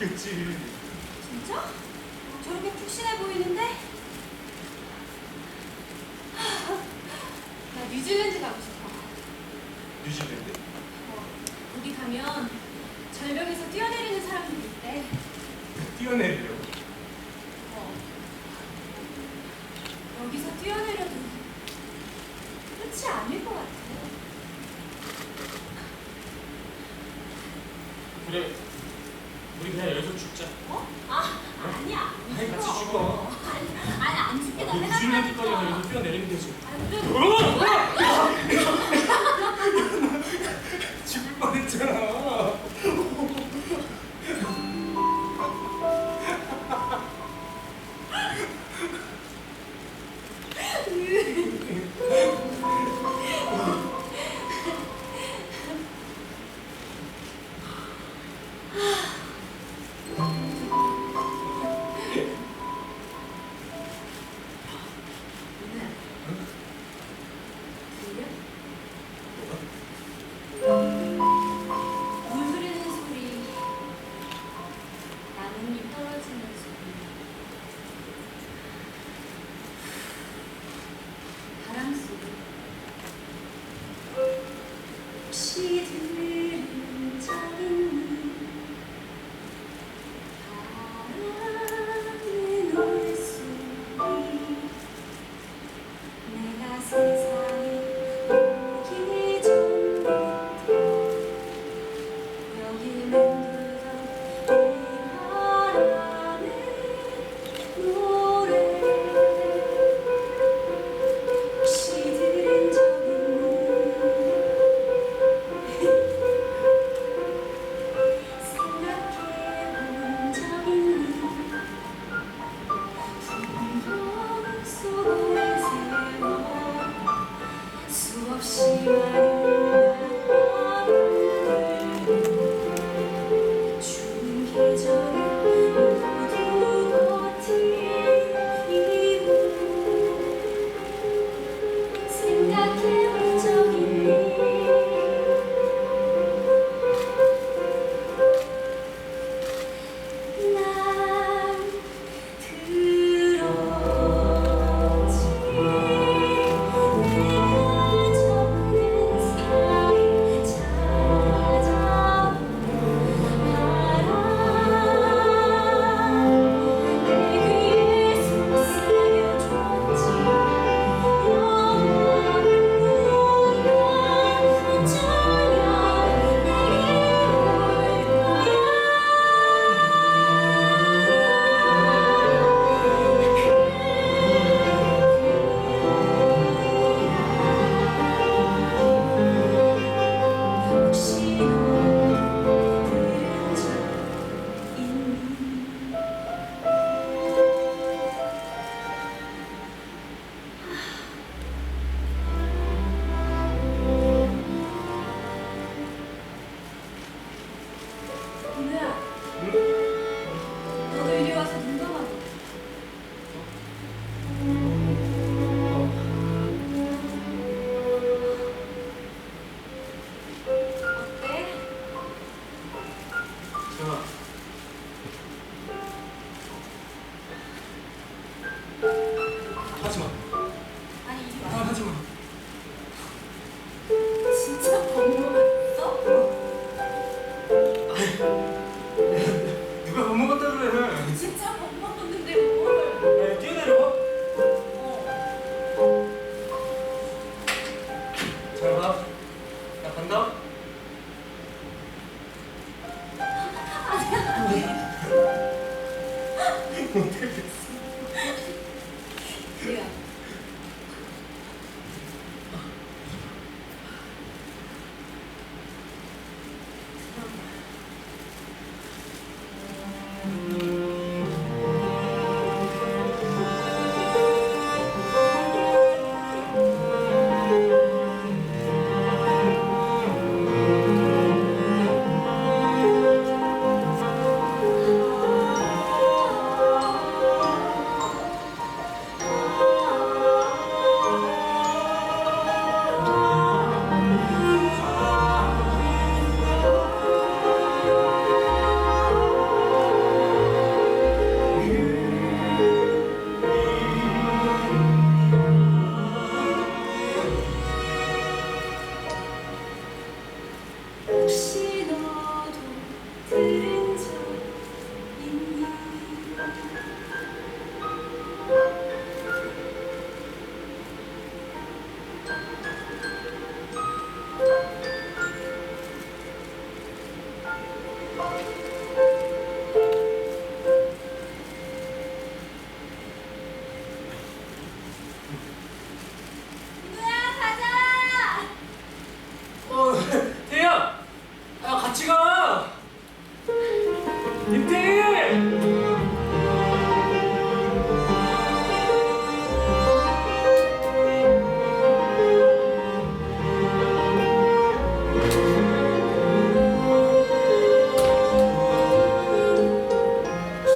있겠지. 진짜? 어, 저렇게 푹신해 보이는데? 나 뉴질랜드 가고 싶어. 뉴질랜드? 어, 거기 가면 절벽에서 뛰어내리는 사람들이 있대. 뛰어내리려고. 아니 같이 죽어. 아니 안 죽게 너 해달라니까. 뛰어내리면 되지. Très.